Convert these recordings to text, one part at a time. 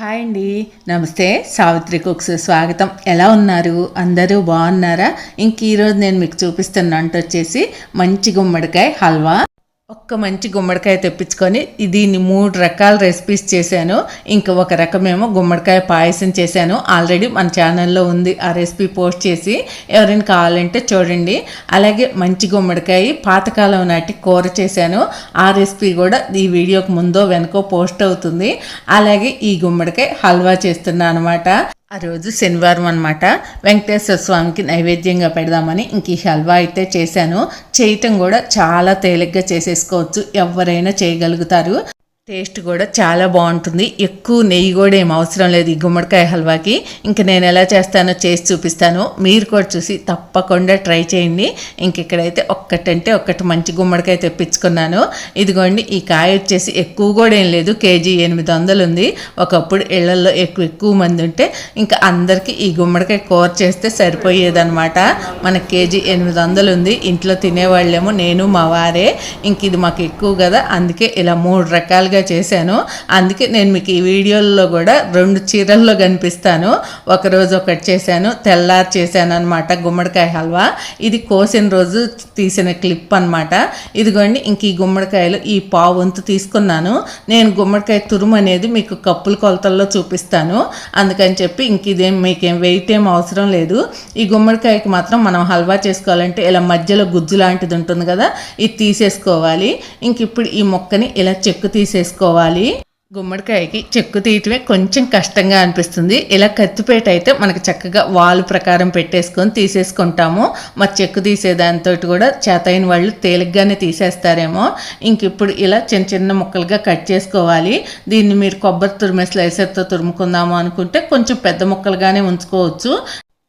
Hi అండి. నమస్తే. Savitri cooks స్వాగతం. ఎలా ఉన్నారు? అందరూ బాగున్నారా? ఇంక ఈరోజు నేను మీకు చూపిస్తున్న వంట వచ్చేసి మంచి గుమ్మడికాయ హల్వా. ఒక్క మంచి గుమ్మడికాయ తెప్పించుకొని దీన్ని మూడు రకాల రెసిపీస్ చేశాను. ఇంకా ఒక రకమేమో గుమ్మడికాయ పాయసం చేశాను. ఆల్రెడీ మన ఛానల్లో ఉంది ఆ రెసిపీ పోస్ట్ చేసి. ఎవరైనా కావాలంటే చూడండి. అలాగే మంచి గుమ్మడికాయ పాతకాలం నాటి కూర చేశాను. ఆ రెసిపీ కూడా ఈ వీడియోకి ముందో వెనకో పోస్ట్ అవుతుంది. అలాగే ఈ గుమ్మడికాయ హల్వా చేస్తున్నా అనమాట ఆ రోజు శనివారం అనమాట వెంకటేశ్వర స్వామికి నైవేద్యంగా పెడదామని ఇంక ఈ హల్వా అయితే చేశాను. చేయటం కూడా చాలా తేలిగ్గా చేసేసుకోవచ్చు. ఎవరైనా చేయగలుగుతారు. టేస్ట్ కూడా చాలా బాగుంటుంది. ఎక్కువ నెయ్యి కూడా ఏం అవసరం లేదు ఈ గుమ్మడికాయ హల్వాకి. ఇంకా నేను ఎలా చేస్తానో చేసి చూపిస్తాను. మీరు కూడా చూసి తప్పకుండా ట్రై చేయండి. ఇంక ఇక్కడైతే ఒక్కటంటే ఒక్కటి మంచి గుమ్మడికాయ తెప్పించుకున్నాను. ఇదిగోండి ఈ కాయ వచ్చేసి ఎక్కువ కూడా ఏం లేదు. కేజీ ఎనిమిది వందలు ఉంది. ఒకప్పుడు ఇళ్ళలో ఎక్కువ ఎక్కువ మంది ఉంటే ఇంకా అందరికీ ఈ గుమ్మడికాయ కూర చేస్తే సరిపోయేదన్నమాట. మన కేజీ ఎనిమిది వందలు ఉంది. ఇంట్లో తినేవాళ్ళేమో నేను మా వారే. ఇంక ఇది మాకు ఎక్కువ కదా అందుకే ఇలా మూడు రకాలుగా చేశాను. అందుకే నేను మీకు ఈ వీడియోల్లో కూడా రెండు చీరల్లో కనిపిస్తాను. ఒకరోజు ఒకటి చేశాను. తెల్లారి చేశాను అనమాట గుమ్మడికాయ హల్వా. ఇది కోసిన రోజు తీసిన క్లిప్ అనమాట ఇదిగోండి ఇంక ఈ గుమ్మడికాయలు ఈ పావు వంతు తీసుకున్నాను. నేను గుమ్మడికాయ తురుము అనేది మీకు కప్పుల కొలతల్లో చూపిస్తాను. అందుకని చెప్పి ఇంక ఇదేం మీకేం వెయిట్ ఏం అవసరం లేదు. ఈ గుమ్మడికాయకి మాత్రం మనం హల్వా చేసుకోవాలంటే ఇలా మధ్యలో గుజ్జు లాంటిది ఉంటుంది కదా ఇది తీసేసుకోవాలి. ఇంక ఇప్పుడు ఈ మొక్కని ఇలా చెక్కు తీసే తీసేసుకోవాలి గుమ్మడికాయకి చెక్కు తీయటమే కొంచెం కష్టంగా అనిపిస్తుంది. ఇలా కత్తిపేట అయితే మనకి చక్కగా వాలు ప్రకారం పెట్టేసుకొని తీసేసుకుంటాము. మరి చెక్కు తీసేదాంతో కూడా చేతైన వాళ్ళు తేలిగ్గానే తీసేస్తారేమో. ఇంక ఇప్పుడు ఇలా చిన్న చిన్న ముక్కలుగా కట్ చేసుకోవాలి. దీన్ని మీరు కొబ్బరి తురిమే స్లైసర్తో తురుముకుందాము అనుకుంటే కొంచెం పెద్ద ముక్కలుగానే ఉంచుకోవచ్చు.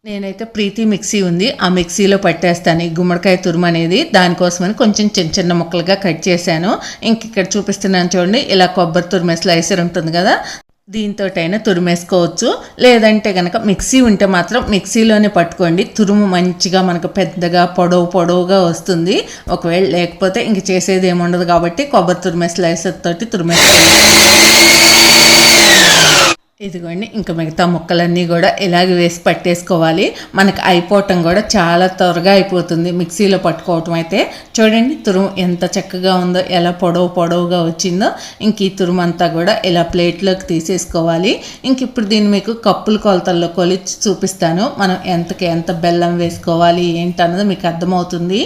నేనైతే ప్రీతి మిక్సీ ఉంది. ఆ మిక్సీలో పట్టేస్తాను. ఈ గుమ్మడికాయ తురుము అనేది దానికోసమని కొంచెం చిన్న చిన్న ముక్కలుగా కట్ చేశాను. ఇంక ఇక్కడ చూపిస్తున్నాను చూడండి. ఇలా కొబ్బరి తురిమే స్లైసర్ ఉంటుంది కదా? దీంతోటైనా తురిమేసుకోవచ్చు. లేదంటే కనుక మిక్సీ ఉంటే మాత్రం మిక్సీలోనే పట్టుకోండి. తురుము మంచిగా మనకు పెద్దగా పొడవు పొడవుగా వస్తుంది. ఒకవేళ లేకపోతే ఇంక చేసేది ఏముండదు కాబట్టి కొబ్బరి తురిమే స్లైసర్ తోటి తురిమేసుకోండి. ఇదిగోండి ఇంకా మిగతా ముక్కలన్నీ కూడా ఇలాగే వేసి పట్టేసుకోవాలి. మనకి అయిపోవటం కూడా చాలా త్వరగా అయిపోతుంది మిక్సీలో పట్టుకోవటం అయితే. చూడండి తురుము ఎంత చక్కగా ఉందో ఎలా పొడవు పొడవుగా వచ్చిందో. ఇంక ఈ తురుము అంతా కూడా ఇలా ప్లేట్లోకి తీసేసుకోవాలి. ఇంక ఇప్పుడు దీన్ని మీకు కప్పుల కొలతల్లో కొలిచి చూపిస్తాను. మనం ఎంతకి ఎంత బెల్లం వేసుకోవాలి ఏంటన్నది మీకు అర్థమవుతుంది.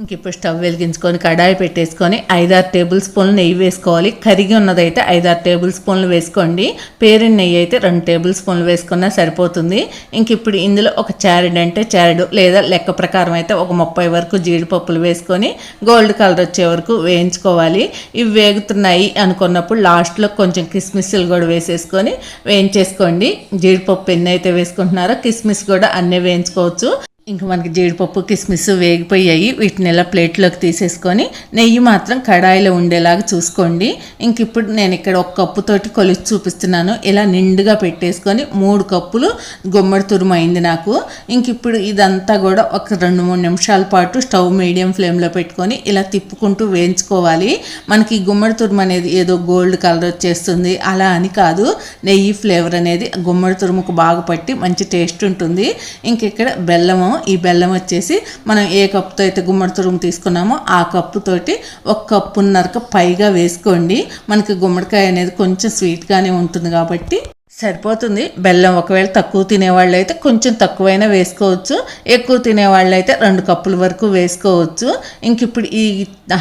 ఇంక ఇప్పుడు స్టవ్ వెలిగించుకొని కడాయి పెట్టేసుకొని ఐదారు టేబుల్ స్పూన్లు నెయ్యి వేసుకోవాలి. కరిగి ఉన్నదైతే ఐదారు టేబుల్ స్పూన్లు వేసుకోండి. పేరిన నెయ్యి అయితే రెండు టేబుల్ స్పూన్లు వేసుకున్నా సరిపోతుంది. ఇంక ఇప్పుడు ఇందులో ఒక చారెడ్ అంటే చారెడు లేదా లెక్క ప్రకారం అయితే ఒక ముప్పై వరకు జీడిపప్పులు వేసుకొని గోల్డ్ కలర్ వచ్చే వరకు వేయించుకోవాలి. ఇవి వేగుతున్నాయి అనుకున్నప్పుడు లాస్ట్లో కొంచెం కిస్మిస్లు కూడా వేసేసుకొని వేయించేసుకోండి. జీడిపప్పు ఎన్ని అయితే వేసుకుంటున్నారో కిస్మిస్ కూడా అన్నీ వేయించుకోవచ్చు. ఇంక మనకి జీడిపప్పు కిస్మిస్ వేగిపోయాయి. వీటిని ఇలా ప్లేట్లోకి తీసేసుకొని నెయ్యి మాత్రం కడాయిలో ఉండేలాగా చూసుకోండి. ఇంక ఇప్పుడు నేను ఇక్కడ ఒక కప్పుతోటి కొలిచి చూపిస్తున్నాను. ఇలా నిండుగా పెట్టేసుకొని మూడు కప్పులు గుమ్మడి తురుము అయింది నాకు. ఇంక ఇప్పుడు ఇదంతా కూడా ఒక రెండు మూడు నిమిషాల పాటు స్టవ్ మీడియం ఫ్లేమ్లో పెట్టుకొని ఇలా తిప్పుకుంటూ వేయించుకోవాలి. మనకి గుమ్మడి తురుము అనేది ఏదో గోల్డ్ కలర్ వచ్చేస్తుంది. అలా అని కాదు. నెయ్యి ఫ్లేవర్ అనేది గుమ్మడి తురుముకు బాగా పట్టి మంచి టేస్ట్ ఉంటుంది. ఇంక ఇక్కడ బెల్లము ఈ బెల్లం వచ్చేసి మనం ఏ కప్పుతో అయితే గుమ్మడి తురుము తీసుకున్నామో ఆ కప్పుతోటి ఒక కప్పున్నరకు పైగా వేసుకోండి. మనకి గుమ్మడికాయ అనేది కొంచెం స్వీట్గానే ఉంటుంది కాబట్టి సరిపోతుంది. బెల్లం ఒకవేళ తక్కువ తినేవాళ్ళు అయితే కొంచెం తక్కువైనా వేసుకోవచ్చు. ఎక్కువ తినేవాళ్ళు అయితే రెండు కప్పుల వరకు వేసుకోవచ్చు. ఇంక ఇప్పుడు ఈ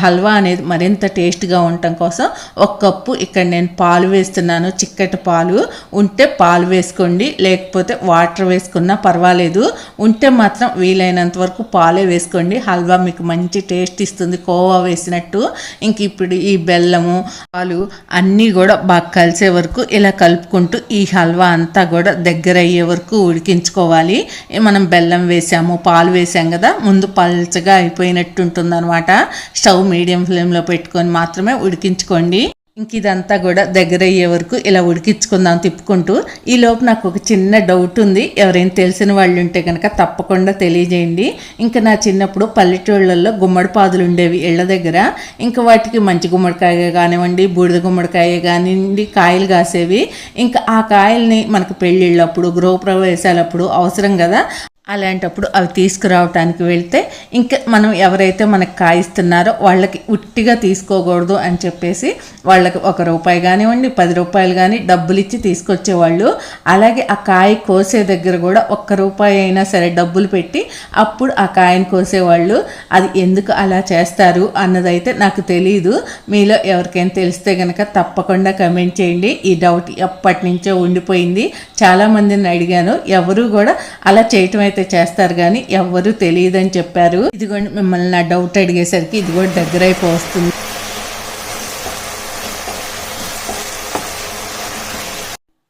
హల్వా అనేది మరింత టేస్ట్గా ఉండటం కోసం ఒక కప్పు ఇక్కడ నేను పాలు వేస్తున్నాను. చిక్కటి పాలు. ఉంటే పాలు వేసుకోండి. లేకపోతే వాటర్ వేసుకున్నా పర్వాలేదు. ఉంటే మాత్రం వీలైనంత వరకు పాలే వేసుకోండి. హల్వా మీకు మంచి టేస్ట్ ఇస్తుంది. కోవా వేసినట్టు. ఇంక ఇప్పుడు ఈ బెల్లము పాలు అన్నీ కూడా బాగా కలిసే వరకు ఇలా కలుపుకుంటూ ఈ ఈ హల్వా అంతా కూడా దగ్గర అయ్యే వరకు ఉడికించుకోవాలి. మనం బెల్లం వేసాము పాలు వేసాం కదా ముందు పల్చగా అయిపోయినట్టు ఉంటుంది అనమాట స్టవ్ మీడియం ఫ్లేమ్లో పెట్టుకొని మాత్రమే ఉడికించుకోండి. ఇంక ఇదంతా కూడా దగ్గర అయ్యే వరకు ఇలా ఉడికించుకుందాం తిప్పుకుంటూ ఈ లోపు నాకు ఒక చిన్న డౌట్ ఉంది. ఎవరైనా తెలిసిన వాళ్ళు ఉంటే కనుక తప్పకుండా తెలియజేయండి. ఇంకా నా చిన్నప్పుడు పల్లెటూళ్ళల్లో గుమ్మడి పాదులు ఉండేవి ఇళ్ళ దగ్గర. ఇంకా వాటికి మంచి గుమ్మడికాయ కానివ్వండి బూడిద గుమ్మడికాయ కానివ్వండి కాయలు కాసేవి. ఇంకా ఆ కాయల్ని మనకు పెళ్ళిళ్ళప్పుడు గృహప్రవేశాలప్పుడు అవసరం కదా. అలాంటప్పుడు అవి తీసుకురావటానికి వెళ్తే ఇంకా మనం ఎవరైతే మనకు కాయిస్తున్నారో వాళ్ళకి ఉట్టిగా తీసుకోకూడదు అని చెప్పేసి వాళ్ళకి ఒక రూపాయి కానివ్వండి పది రూపాయలు కానీ డబ్బులు ఇచ్చి తీసుకొచ్చేవాళ్ళు. అలాగే ఆ కాయ కోసే దగ్గర కూడా ఒక్క రూపాయి అయినా సరే డబ్బులు పెట్టి అప్పుడు ఆ కాయను కోసేవాళ్ళు. అది ఎందుకు అలా చేస్తారు అన్నదైతే నాకు తెలియదు మీలో ఎవరికైనా తెలిస్తే కనుక తప్పకుండా కమెంట్ చేయండి. ఈ డౌట్ ఎప్పటి నుంచో ఉండిపోయింది. చాలామందిని అడిగాను. ఎవరు కూడా అలా చేయటం అయితే అయితే చేస్తారు కానీ ఎవ్వరూ తెలియదని చెప్పారు. ఇదిగోండి మిమ్మల్ని నా డౌట్ అడిగేసరికి ఇది కూడా దగ్గర అయిపోతుంది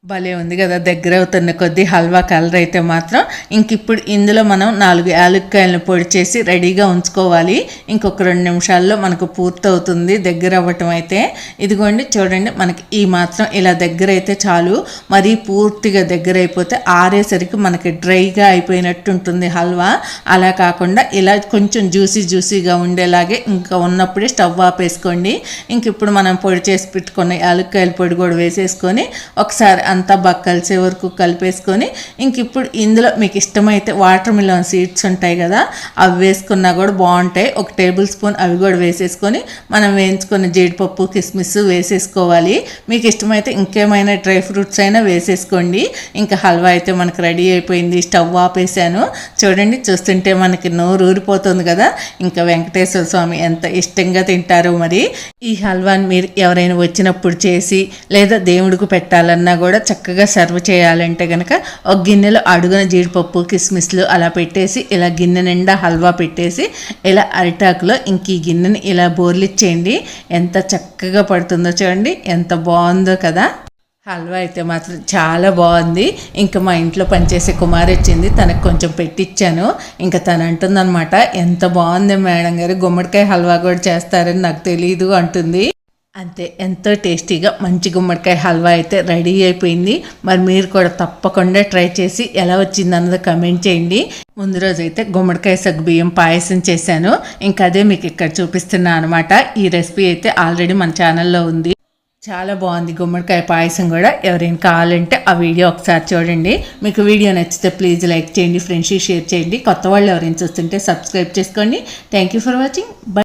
భలే ఉంది కదా దగ్గర అవుతున్న కొద్దీ హల్వా కలర్ అయితే మాత్రం. ఇంక ఇప్పుడు ఇందులో మనం నాలుగు యాలక్కాయలను పొడి చేసి రెడీగా ఉంచుకోవాలి. ఇంకొక రెండు నిమిషాల్లో మనకు పూర్తవుతుంది దగ్గర అవ్వటం అయితే. ఇదిగోండి చూడండి మనకి ఈ మాత్రం ఇలా దగ్గర అయితే చాలు. మరీ పూర్తిగా దగ్గర అయిపోతే ఆరేసరికి మనకి డ్రైగా అయిపోయినట్టు ఉంటుంది హల్వా. అలా కాకుండా ఇలా కొంచెం జ్యూసీ జ్యూసీగా ఉండేలాగే ఇంకా ఉన్నప్పుడే స్టవ్ ఆపేసుకోండి. ఇంక ఇప్పుడు మనం పొడి చేసి పెట్టుకున్న యాలక్కాయల పొడి కూడా వేసేసుకొని ఒకసారి అంతా బాగా కలిసే వరకు కలిపేసుకొని ఇంక ఇప్పుడు ఇందులో మీకు ఇష్టమైతే వాటర్ మిలన్ సీడ్స్ ఉంటాయి కదా అవి వేసుకున్నా కూడా బాగుంటాయి. ఒక టేబుల్ స్పూన్ అవి కూడా వేసేసుకొని మనం వేయించుకున్న జీడిపప్పు కిస్మిస్ వేసేసుకోవాలి. మీకు ఇష్టమైతే ఇంకేమైనా డ్రై ఫ్రూట్స్ అయినా వేసేసుకోండి. ఇంకా హల్వా అయితే మనకు రెడీ అయిపోయింది. స్టవ్ ఆపేసాను చూడండి చూస్తుంటే మనకి నోరు ఊరిపోతుంది కదా. ఇంకా వెంకటేశ్వర స్వామి ఎంత ఇష్టంగా తింటారో మరి. ఈ హల్వాని మీరు ఎవరైనా వచ్చినప్పుడు చేసి లేదా దేవుడికి పెట్టాలన్నా కూడా చక్కగా సర్వ్ చేయాలంటే కనుక ఒక గిన్నెలో అడుగున జీడిపప్పు కిస్మిస్లు అలా పెట్టేసి ఇలా గిన్నె నిండా హల్వా పెట్టేసి ఇలా అరిటాకులో ఇంక ఈ గిన్నెని ఇలా బోర్లిచ్చేయండి. ఎంత చక్కగా పడుతుందో చూడండి. ఎంత బాగుందో కదా. హల్వా అయితే మాత్రం చాలా బాగుంది. ఇంకా మా ఇంట్లో పనిచేసే కుమారి వచ్చింది. తనకు కొంచెం పెట్టించాను ఇంకా తను అంటుందన్నమాట ఎంత బాగుంది మేడం గారు. గుమ్మడికాయ హల్వా కూడా చేస్తారని నాకు తెలియదు అంటుంది. అంతే ఎంతో టేస్టీగా మంచి గుమ్మడికాయ హల్వా అయితే రెడీ అయిపోయింది. మరి మీరు కూడా తప్పకుండా ట్రై చేసి ఎలా వచ్చింది అన్నది కమెంట్ చేయండి. ముందు రోజు అయితే గుమ్మడికాయ సగ్గుబియ్యం పాయసం చేశాను. ఇంకా అదే మీకు ఇక్కడ చూపిస్తున్నా అనమాట ఈ రెసిపీ అయితే ఆల్రెడీ మన ఛానల్లో ఉంది. చాలా బాగుంది గుమ్మడికాయ పాయసం కూడా. ఎవరైనా కావాలంటే ఆ వీడియో ఒకసారి చూడండి. మీకు వీడియో నచ్చితే ప్లీజ్ లైక్ చేయండి ఫ్రెండ్షిప్ షేర్ చేయండి. కొత్త వాళ్ళు ఎవరైనా చూస్తుంటే సబ్స్క్రైబ్ చేసుకోండి. Thank you for watching. Bye.